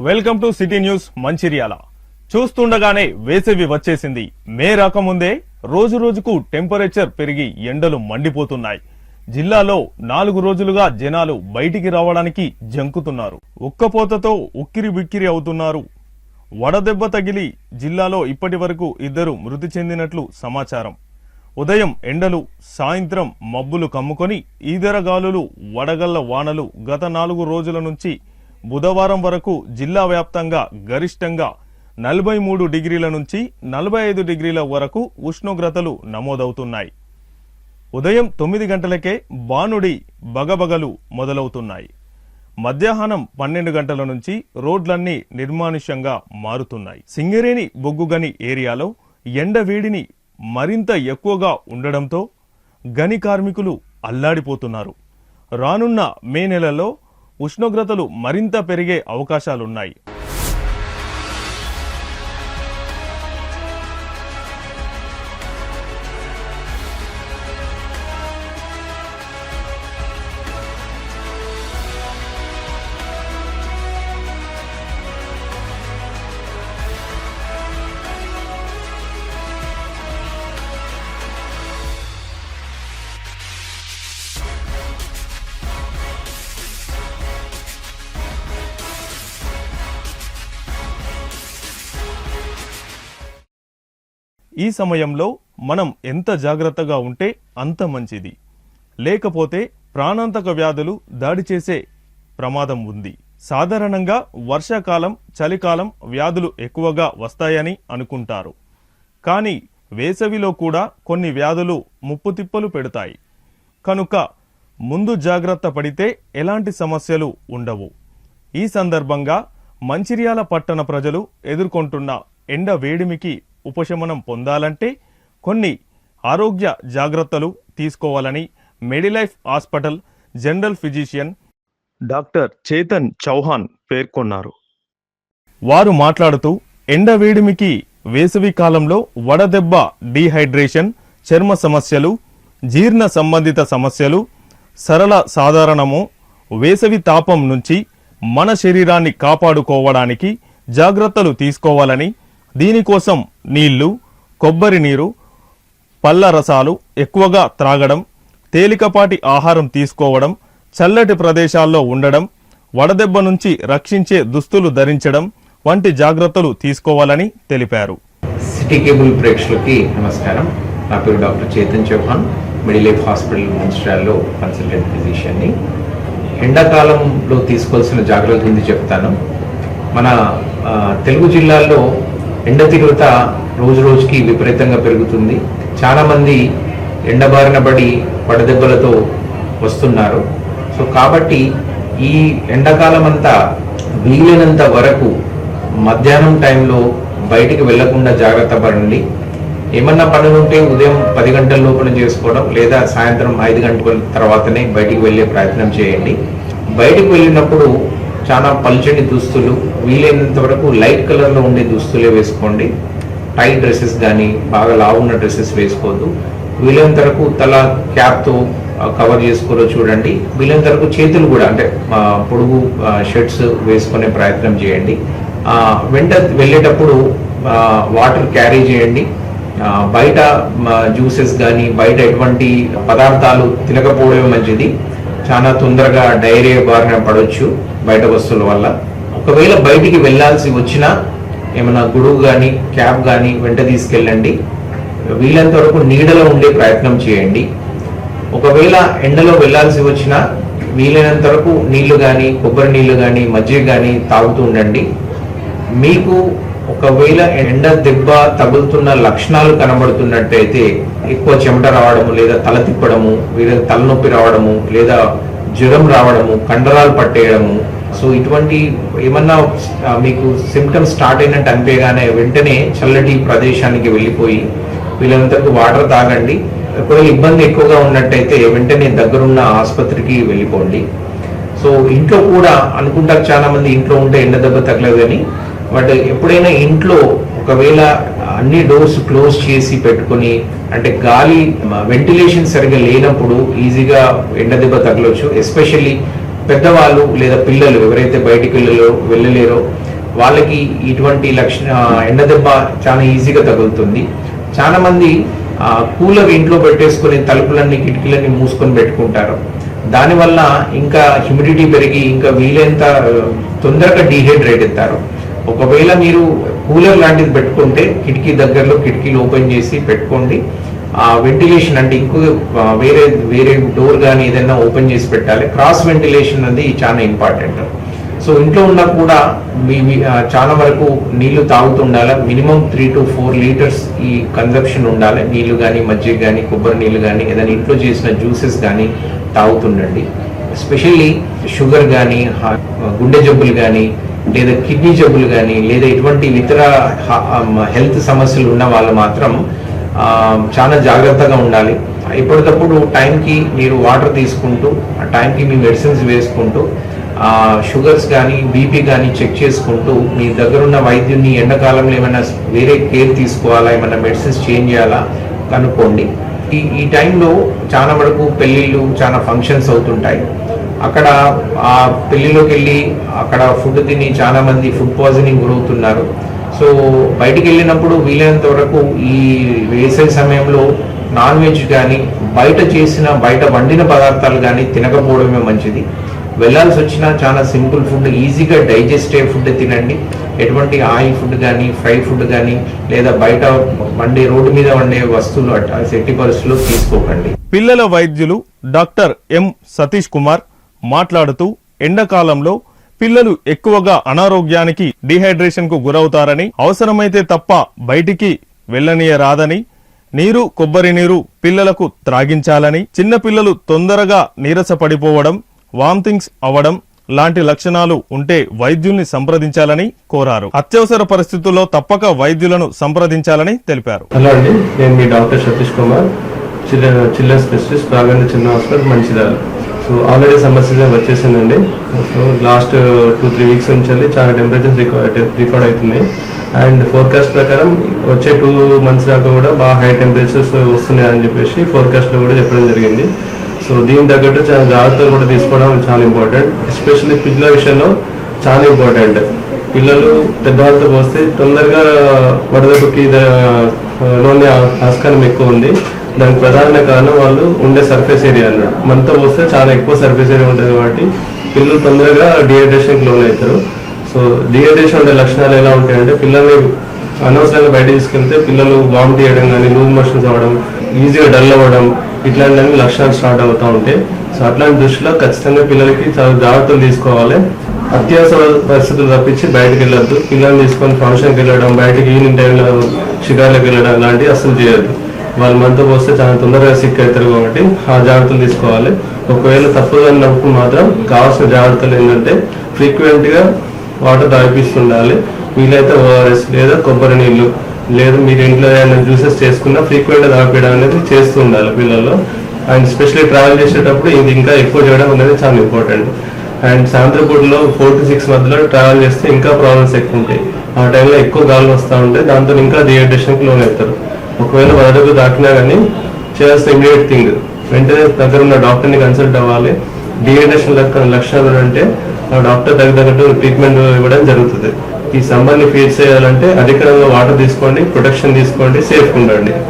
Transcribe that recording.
Welcome to city news Mancherial. చూస్తుండగానే వేసవి వచ్చేసింది. మే రాకముందే రోజు రోజుకు టెంపరేచర్ పెరిగి ఎండలు మండిపోతున్నాయి. జిల్లాలో నాలుగు రోజులుగా జనాలు బయటికి రావడానికి జంకుతున్నారు. ఉక్కపోతతో ఉక్కిరి బిక్కిరి అవుతున్నారు. వడదెబ్బ తగిలి జిల్లాలో ఇప్పటి వరకు ఇద్దరు మృతి చెందినట్లు సమాచారం. ఉదయం ఎండలు సాయంత్రం మబ్బులు కమ్ముకొని ఈదరగాలులు వడగళ్ళ వానలు గత నాలుగు రోజుల నుంచి బుధవారం వరకు జిల్లా వ్యాప్తంగా గరిష్టంగా నలభై మూడు డిగ్రీల నుంచి నలభై ఐదు డిగ్రీల వరకు ఉష్ణోగ్రతలు నమోదవుతున్నాయి. ఉదయం తొమ్మిది గంటలకే బానుడి బగబగలు మొదలవుతున్నాయి. మధ్యాహ్నం పన్నెండు గంటల నుంచి రోడ్లన్నీ నిర్మానుష్యంగా మారుతున్నాయి. సింగరేణి బొగ్గుగని ఏరియాలో ఎండ వేడిని మరింత ఎక్కువగా ఉండడంతో గని కార్మికులు అల్లాడిపోతున్నారు. రానున్న మే నెలలో ఉష్ణోగ్రతలు మరింత పెరిగే అవకాశాలున్నాయి. ఈ సమయంలో మనం ఎంత జాగ్రత్తగా ఉంటే అంత మంచిది. లేకపోతే ప్రాణాంతక వ్యాధులు దాడి చేసే ప్రమాదం ఉంది. సాధారణంగా వర్షాకాలం చలికాలం వ్యాధులు ఎక్కువగా వస్తాయని అనుకుంటారు. కానీ వేసవిలో కూడా కొన్ని వ్యాధులు ముప్పుతిప్పలు పెడతాయి. కనుక ముందు జాగ్రత్త పడితే ఎలాంటి సమస్యలు ఉండవు. ఈ సందర్భంగా మంచిర్యాల పట్టణ ప్రజలు ఎదుర్కొంటున్న ఎండ వేడిమికి ఉపశమనం పొందాలంటే కొన్ని ఆరోగ్య జాగ్రత్తలు తీసుకోవాలని Medilife hospital general physician doctor Chetan Chauhan పేర్కొన్నారు. వారు మాట్లాడుతూ ఎండ వేడిమికి వేసవి కాలంలో వడదెబ్బ డీహైడ్రేషన్ చర్మ సమస్యలు జీర్ణ సంబంధిత సమస్యలు సరళ సాధారణము వేసవి తాపం నుంచి మన శరీరాన్ని కాపాడుకోవడానికి జాగ్రత్తలు తీసుకోవాలని దీనికోసం నీళ్ళు కొబ్బరి నీరు పళ్ళ రసాలు ఎక్కువగా త్రాగడం తేలికపాటి ఆహారం తీసుకోవడం చల్లటి ప్రదేశాల్లో ఉండడం వడదెబ్బ నుంచి రక్షించే దుస్తులు ధరించడం వంటి జాగ్రత్తలు తీసుకోవాలని తెలిపారు. సిటీ కేబుల్ ప్రేక్షకులకి నమస్కారం. నా పేరు doctor Chetan Chauhan. Medilife hospital మంచిర్యాలలో consultant ఫిజిషియన్ని ఎండాకాలంలో తీసుకోవాల్సిన జాగ్రత్తలు కింద చెప్తాను? మన తెలుగు జిల్లాల్లో ఎండ తీవ్రత రోజు రోజుకి విపరీతంగా పెరుగుతుంది. చాలామంది ఎండబారిన పడి వడదెబ్బలతో వస్తున్నారు. సో కాబట్టి ఈ ఎండాకాలం అంతా వీలైనంత వరకు మధ్యాహ్నం టైంలో బయటికి వెళ్ళకుండా జాగ్రత్త పడండి. ఏమన్నా పనులు ఉంటే ఉదయం పది గంటల లోపల చేసుకోవడం లేదా సాయంత్రం ఐదు గంటల తర్వాతనే బయటికి వెళ్ళే ప్రయత్నం చేయండి. బయటికి వెళ్ళినప్పుడు చాలా పల్చని దుస్తులు. వీలైనంత వరకు లైట్ కలర్లో ఉండే దుస్తులే వేసుకోండి. టైట్ డ్రెస్సెస్ కానీ బాగా లావున్న డ్రెస్సెస్ వేసుకోవద్దు. వీలైనంత వరకు తల క్యాప్తో కవర్ చేసుకోరో చూడండి. వీలైనంత వరకు చేతులు కూడా అంటే పొడుగు షర్ట్స్ వేసుకునే ప్రయత్నం చేయండి. వెంట వెళ్ళేటప్పుడు వాటర్ క్యారీ చేయండి. బయట జ్యూసెస్ కానీ బయట ఎటువంటి పదార్థాలు తినకపోవడం మంచిది. చాలా తొందరగా డైరియా బారిన పడవచ్చు బయట వస్తువుల వల్ల. ఒకవేళ బయటికి వెళ్ళాల్సి వచ్చినా ఏమైనా గొడుగు కానీ క్యాబ్ కానీ వెంట తీసుకెళ్ళండి. వీలంత వరకు నీడలో ఉండే ప్రయత్నం చేయండి. ఒకవేళ ఎండలో వెళ్ళాల్సి వచ్చినా వీలైనంత వరకు నీళ్ళు కానీ కొబ్బరి నీళ్ళు కానీ మజ్జిగ కానీ తాగుతూ ఉండండి. మీకు ఒకవేళ ఎండ దెబ్బ తగులుతున్న లక్షణాలు కనబడుతున్నట్టయితే ఎక్కువ చెమట రావడము లేదా తల తిప్పడము వీళ్ళకి తలనొప్పి రావడము లేదా జ్వరం రావడము కండరాలు పట్టేయడము. సో ఇటువంటి ఏమన్నా మీకు సిమ్టమ్స్ స్టార్ట్ అయినట్టు అనిపించగానే వెంటనే చల్లటి ప్రదేశానికి వెళ్ళిపోయి వీళ్ళంతకు వాటర్ తాగండి. ఒకవేళ ఇబ్బంది ఎక్కువగా ఉన్నట్టయితే వెంటనే దగ్గరున్న ఆసుపత్రికి వెళ్ళిపోండి. సో ఇంట్లో కూడా అనుకుంటారు చాలా మంది ఇంట్లో ఉంటే ఎండ దెబ్బ తగలేదు అని బట్ ఎప్పుడైనా ఇంట్లో ఒకవేళ అన్ని డోర్స్ క్లోజ్ చేసి పెట్టుకొని అంటే గాలి వెంటిలేషన్ సరిగా లేనప్పుడు ఈజీగా ఎండ దెబ్బ తగలవచ్చు ఎస్పెషల్లీ పెద్దవాళ్ళు లేదా పిల్లలు ఎవరైతే బయటికి వెళ్ళలో వెళ్ళలేరో వాళ్ళకి ఇటువంటి లక్షణ ఎండ దెబ్బ చాలా ఈజీగా తగులుతుంది. చాలా మంది కూలర్ ఇంట్లో పెట్టేసుకుని తలుపులన్నీ కిటికీలన్నీ మూసుకొని పెట్టుకుంటారు. దానివల్ల ఇంకా హ్యూమిడిటీ పెరిగి ఇంకా వీలైనంత తొందరగా డీహైడ్రేట్ అవుతారు. ఒకవేళ మీరు కూలర్ లాంటిది పెట్టుకుంటే కిటికీ దగ్గరలో కిటికీలు ఓపెన్ చేసి పెట్టుకోండి. ఆ వెంటిలేషన్ అంటే ఇంకో వేరే వేరే డోర్ కానీ ఏదైనా ఓపెన్ చేసి పెట్టాలి. క్రాస్ వెంటిలేషన్ అనేది చాలా ఇంపార్టెంట్. సో ఇంట్లో ఉన్నా కూడా మీ చాలా వరకు నీళ్ళు తాగుతుండాలి minimum three to four litres ఈ కన్జప్షన్ ఉండాలి. నీళ్ళు కానీ మజ్జిగ కానీ కొబ్బరి నీళ్ళు కానీ ఏదైనా ఇంట్లో చేసిన జ్యూసెస్ కానీ తాగుతుండండి. ఎస్పెషల్లీ షుగర్ కానీ గుండె జబ్బులు కానీ లేదా కిడ్నీ జబ్బులు కానీ లేదా ఇటువంటి ఇతర హెల్త్ సమస్యలు ఉన్న వాళ్ళు మాత్రం చాలా జాగ్రత్తగా ఉండాలి. ఎప్పటికప్పుడు టైంకి మీరు వాటర్ తీసుకుంటూ ఆ టైంకి మీ మెడిసిన్స్ వేసుకుంటూ షుగర్స్ కానీ బీపీ కానీ చెక్ చేసుకుంటూ మీ దగ్గర ఉన్న వైద్యుని ఎండాకాలంలో ఏమైనా వేరే కేర్ తీసుకోవాలా ఏమైనా మెడిసిన్స్ చేంజ్ చేయాలా కనుక్కోండి. ఈ ఈ టైంలో చాలా వరకు పెళ్ళిళ్ళు చాలా ఫంక్షన్స్ అవుతుంటాయి. అక్కడ ఆ పెళ్ళిలోకి వెళ్ళి అక్కడ ఫుడ్ తిని చాలా మంది ఫుడ్ పాయిజనింగ్ గురవుతున్నారు. సో బయటికి వెళ్ళినప్పుడు వీలైనంత వరకు ఈ వేసవి సమయంలో నాన్ వెజ్ కానీ బయట చేసిన బయట వండిన పదార్థాలు కానీ తినకపోవడమే మంచిది. వెళ్ళాల్సి వచ్చినా చాలా సింపుల్ ఫుడ్ ఈజీగా డైజెస్ట్ అయ్యే ఫుడ్ తినండి. ఎటువంటి ఆయిల్ ఫుడ్ కానీ ఫ్రై ఫుడ్ కానీ లేదా బయట వండే రోడ్డు మీద వండే వస్తువులు అట్లా ఎట్టి పరిస్థితుల్లో తీసుకోకండి. పిల్లల వైద్యులు డాక్టర్ ఎం సతీష్ కుమార్ మాట్లాడుతూ ఎండాకాలంలో పిల్లలు ఎక్కువగా అనారోగ్యానికి డిహైడ్రేషన్కు గురవుతారని అవసరమైతే తప్ప బయటికి వెళ్ళనీయరాదని నీరు కొబ్బరి నీరు పిల్లలకు త్రాగించాలని చిన్నపిల్లలు తొందరగా నీరసపడిపోవడం వామ్థింగ్స్ అవడం లాంటి లక్షణాలు ఉంటే వైద్యుల్ని సంప్రదించాలని కోరారు. అత్యవసర పరిస్థితుల్లో తప్పక వైద్యులను సంప్రదించాలని తెలిపారు. హలో అండి నేను మీ doctor Satish Kumar children specialist ప్రాగండ చిన్న hospital Mancherial. So already summer season వచ్చేసిందండి. So last two three weeks నుంచి వెళ్ళి చాలా టెంపరేచర్స్ రికార్డ్ రికార్డ్ అవుతున్నాయి. అండ్ ఫోర్కాస్ట్ ప్రకారం వచ్చే టూ మంత్స్ దాకా కూడా బాగా హై టెంపరేచర్స్ వస్తున్నాయి అని చెప్పేసి ఫోర్కాస్ట్లో కూడా చెప్పడం జరిగింది. సో దీని తగ్గట్టు చాలా జాగ్రత్తలు కూడా తీసుకోవడం చాలా ఇంపార్టెంట్ ఎస్పెషల్లీ పిల్లల విషయంలో చాలా ఇంపార్టెంట్ పిల్లలు పెద్దవాళ్ళతో పోస్తే తొందరగా వడదెబ్బకి లోని ఆస్కారం ఎక్కువ ఉంది. దానికి ప్రధాన కారణం వాళ్ళు ఉండే సర్ఫేస్ ఏరియా అన్నాడు మనతో వస్తే చాలా ఎక్కువ సర్ఫేస్ ఏరియా ఉంటుంది కాబట్టి పిల్లలు తొందరగా డిహైడ్రేషన్కి లోన్ అవుతారు. సో డిహైడ్రేషన్ ఉండే లక్షణాలు ఎలా ఉంటాయంటే పిల్లల్ని అనవసరంగా బయట తీసుకెళ్తే పిల్లలు వామిట్ చేయడం కానీ లూజ్ మోషన్స్ అవ్వడం ఈజీగా డల్ అవ్వడం ఇట్లాంటివన్నీ లక్షణాలు స్టార్ట్ అవుతూ ఉంటాయి సో అట్లాంటి దృష్టిలో ఖచ్చితంగా పిల్లలకి చాలా జాగ్రత్తలు తీసుకోవాలి. అత్యవసర పరిస్థితులు తప్పించి బయటకు వెళ్ళొద్దు. పిల్లల్ని తీసుకొని ఫంక్షన్కి వెళ్ళడం బయటకి ఈవినింగ్ టైంలో షికార్లకు వెళ్ళడం లాంటివి అసలు చేయొద్దు. వాళ్ళు మనతో పోస్తే చాలా తొందరగా సిక్ అవుతారు కాబట్టి ఆ జాగ్రత్తలు తీసుకోవాలి. ఒకవేళ తప్పుగా అన్నప్పుడు మాత్రం కావాల్సిన జాగ్రత్తలు ఏంటంటే ఫ్రీక్వెంట్గా వాటర్ తాగిపిస్తుండాలి. వీలైతే ఓఆర్ఎస్ లేదా కొబ్బరి నీళ్ళు లేదా మీరు ఇంట్లో ఏమైనా జ్యూసెస్ చేసుకున్నా ఫ్రీక్వెంట్గా తాగిపించడం అనేది చేస్తూ ఉండాలి పిల్లల్లో. అండ్ స్పెషల్లీ ట్రావెల్ చేసేటప్పుడు ఇది ఇంకా ఎక్కువ చేయడం అనేది చాలా ఇంపార్టెంట్ అండ్ సాయంత్రం పూటలో ఫోర్ టు సిక్స్ మధ్యలో ట్రావెల్ చేస్తే ఇంకా ప్రాబ్లమ్స్ ఎక్కువ ఉంటాయి. ఆ టైంలో ఎక్కువ గాలి వస్తూ ఉంటే దాంతో ఇంకా డిహైడ్రేషన్కి లోన్ అవుతారు. ఒకవేళ వదలకు దాటినా కానీ చేయాల్సిన ఇమీడియట్ థింగ్ వెంటనే దగ్గర ఉన్న డాక్టర్ని కన్సల్ట్ అవ్వాలి. డిహైడ్రేషన్ లక్షణాలు అంటే ఆ డాక్టర్ దగ్గర తగ్గట్టు ట్రీట్మెంట్ ఇవ్వడం జరుగుతుంది. ఈ సమ్మర్ని ఫేస్ చేయాలంటే అధికంగా వాటర్ తీసుకోండి ప్రొటెక్షన్ తీసుకోండి సేఫ్ ఉండండి.